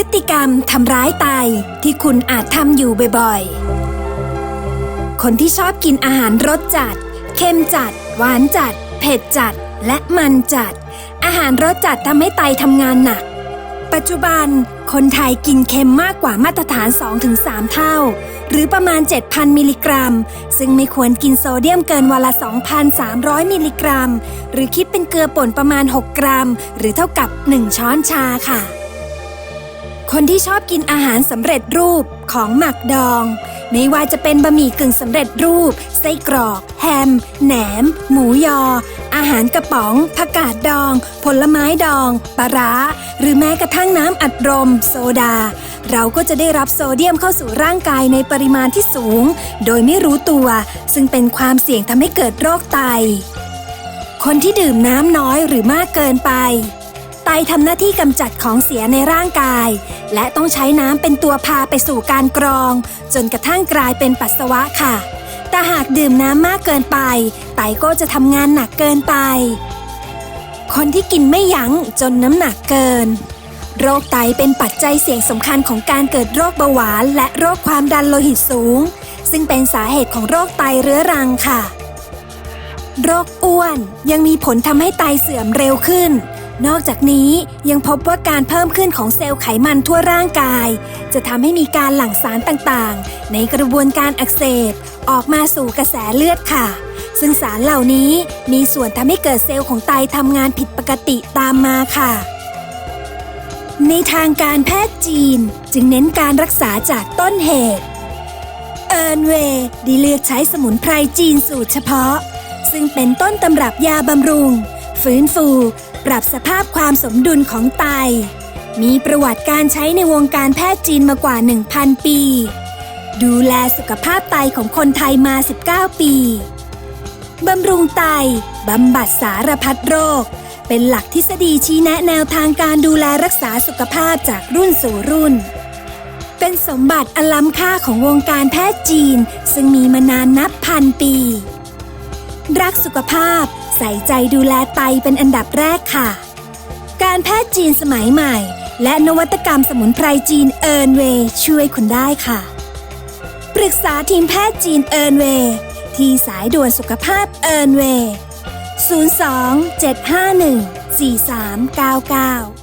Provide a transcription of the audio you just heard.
ฤติกรรมทำร้ายไตที่คุณอาจทำอยู่บ่อยๆ คนที่ชอบกินอาหารรสจัด เค็มจัด หวานจัด เผ็ดจัด และมันจัด อาหารรสจัดทำให้ไตทำงานหนัก ปัจจุบัน คนไทยกินเค็มมากกว่ามาตรฐาน 2-3 เท่า หรือประมาณ 7,000 มิลลิกรัม ซึ่งไม่ควรกินโซเดียมเกินวันละ 2,300 มิลลิกรัม หรือคิดเป็นเกลือป่นประมาณ 6 กรัม หรือเท่ากับ 1 ช้อนชาค่ะ คนที่ชอบกินอาหารสำเร็จรูปของหมักดอง ไม่ว่าจะเป็นบะหมี่กึ่งสำเร็จรูป ไส้กรอก แฮม แหนม หมูยอ อาหารกระป๋อง ผักกาดดอง ผลไม้ดอง ปลาร้า หรือแม้กระทั่งน้ำอัดลมโซดา เราก็จะได้รับโซเดียมเข้าสู่ร่างกายในปริมาณที่สูง โดยไม่รู้ตัว ซึ่งเป็นความเสี่ยงทำให้เกิดโรคไต คนที่ดื่มน้ำน้อยหรือมากเกินไป ไตทำหน้าที่กำจัดของเสียในร่างกาย และต้องใช้น้ำเป็นตัวพาไปสู่การกรอง จนกระทั่งกลายเป็นปัสสาวะค่ะ แต่หากดื่มน้ำมากเกินไป ไตก็จะทำงานหนักเกินไป คนที่กินไม่ยั้งจนน้ำหนักเกิน โรคไตเป็นปัจจัยเสี่ยงสำคัญของการเกิดโรคเบาหวาน และโรคความดันโลหิตสูง ซึ่งเป็นสาเหตุของโรคไตเรื้อรังค่ะ โรคอ้วนยังมีผลทำให้ไตเสื่อมเร็วขึ้น นอกจากนี้ยังพบว่าการเพิ่มขึ้นของเซลล์ไขมันทั่วร่างกาย จะทำให้มีการหลั่งสารต่างๆ ในกระบวนการอักเสบ ออกมาสู่กระแสเลือดค่ะ ซึ่งสารเหล่านี้มีส่วนทำให้เกิดเซลล์ของไตทำงานผิดปกติตามมาค่ะ ในทางการแพทย์จีนจึงเน้นการรักษาจากต้นเหตุ เอิร์นเวย์ได้เลือกใช้สมุนไพรจีนสูตรเฉพาะ ซึ่งเป็นต้นตำรับยาบำรุง ฟื้นฟูปรับสภาพความสมดุลของไต มีประวัติการใช้ในวงการแพทย์จีนมากว่า 1,000 ปี ดูแลสุขภาพไตของคนไทยมา 19 ปีบำรุงไต บำบัดสารพัดโรค เป็นหลักทฤษฎีชี้แนะแนวทางการดูแลรักษาสุขภาพจากรุ่นสู่รุ่น เป็นสมบัติอันล้ำค่าของวงการแพทย์จีน ซึ่งมีมานานนับพันปี รักสุขภาพ ใส่ใจดูแลไตเป็นอันดับแรกค่ะ การแพทย์จีนสมัยใหม่ และนวัตกรรมสมุนไพรจีนเอิร์นเวย์ช่วยคุณได้ค่ะ ปรึกษาทีมแพทย์จีนเอิร์นเวย์ที่สายด่วนสุขภาพเอิร์นเวย์ 02 751 4399